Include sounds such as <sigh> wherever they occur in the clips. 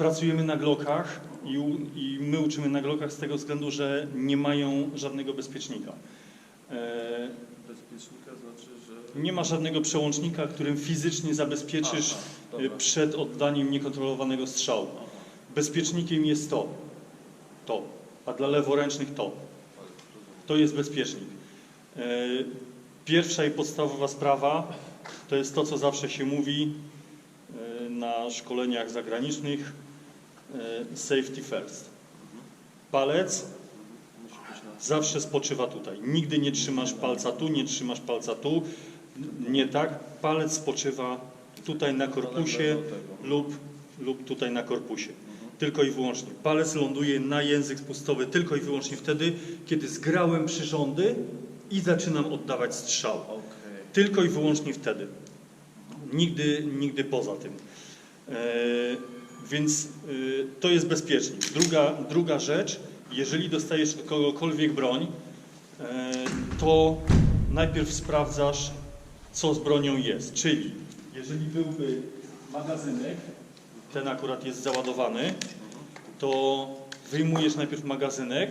Pracujemy na glokach i, u, i my uczymy na glokach z tego względu, że nie mają żadnego bezpiecznika. E, Bezpiecznika znaczy, że... nie ma żadnego przełącznika, którym fizycznie zabezpieczysz Aha, e, przed oddaniem niekontrolowanego strzału. Bezpiecznikiem jest to, to, a dla leworęcznych to. To jest bezpiecznik. E, Pierwsza i podstawowa sprawa to jest to, co zawsze się mówi e, na szkoleniach zagranicznych. E, Safety first. Palec zawsze spoczywa tutaj. Nigdy nie trzymasz palca tu, nie trzymasz palca tu. Nie tak. Palec spoczywa tutaj na korpusie lub, lub tutaj na korpusie. Tylko i wyłącznie. Palec ląduje na język spustowy tylko i wyłącznie wtedy, kiedy zgrałem przyrządy i zaczynam oddawać strzał. Tylko i wyłącznie wtedy. Nigdy, nigdy poza tym. E, więc e, to jest bezpiecznik. Druga, druga rzecz, jeżeli dostajesz od kogokolwiek broń, e, to najpierw sprawdzasz, co z bronią jest. Czyli jeżeli byłby magazynek, ten akurat jest załadowany, to wyjmujesz najpierw magazynek,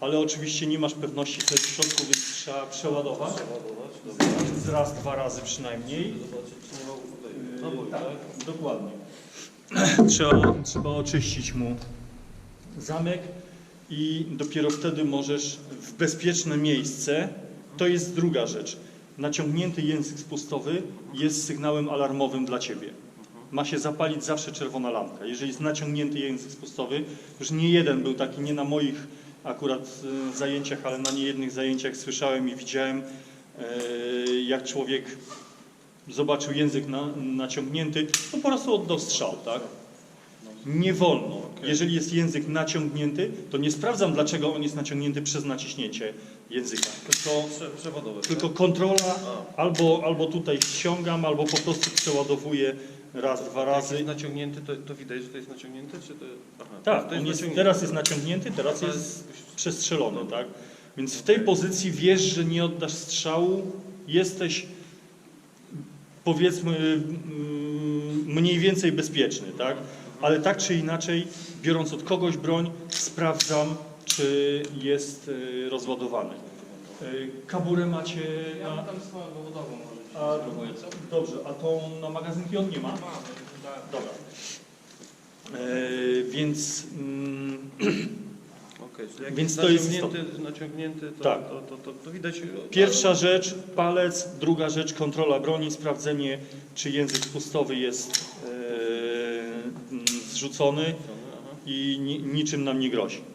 ale oczywiście nie masz pewności, co jest w środku, więc trzeba przeładować. Raz, dwa razy przynajmniej. Zobaczyć, czy nie ma tak, tak? dokładnie. Trzeba, trzeba oczyścić mu zamek i dopiero wtedy możesz w bezpieczne miejsce. To jest druga rzecz. Naciągnięty język spustowy jest sygnałem alarmowym dla ciebie. Ma się zapalić zawsze czerwona lampka. Jeżeli jest naciągnięty język spustowy, już nie jeden był taki, nie na moich akurat e, zajęciach, ale na niejednych zajęciach słyszałem i widziałem, e, jak człowiek zobaczył język na, naciągnięty, to po prostu oddał strzał, tak? Nie wolno. Jeżeli jest język naciągnięty, to nie sprawdzam, dlaczego on jest naciągnięty przez naciśnięcie języka. Tylko, przeładować. tylko tak? kontrola, albo, albo tutaj ściągam, albo po prostu przeładowuję raz, dwa razy. jest naciągnięty, to, to widać, że to jest naciągnięte, czy to... Aha, Tak, to on jest, teraz jest naciągnięty, teraz To jest przestrzelony, tak? Więc w tej pozycji wiesz, że nie oddasz strzału, jesteś powiedzmy mm, mniej więcej bezpieczny, tak? Ale tak czy inaczej, biorąc od kogoś broń, sprawdzam, czy jest y, rozładowany. Y, Kaburę macie Ja na... mam tam swoją dowodową. A, dobrze, a tą na magazynki on nie ma? Tak. Dobra. E, więc mm, <clears throat> Jak Więc to jest naciągnięty, naciągnięty to, Tak. to, to, to, to widać... Pierwsza rzecz, palec, druga rzecz, kontrola broni, sprawdzenie, czy język spustowy jest e, zrzucony i ni, niczym nam nie grozi.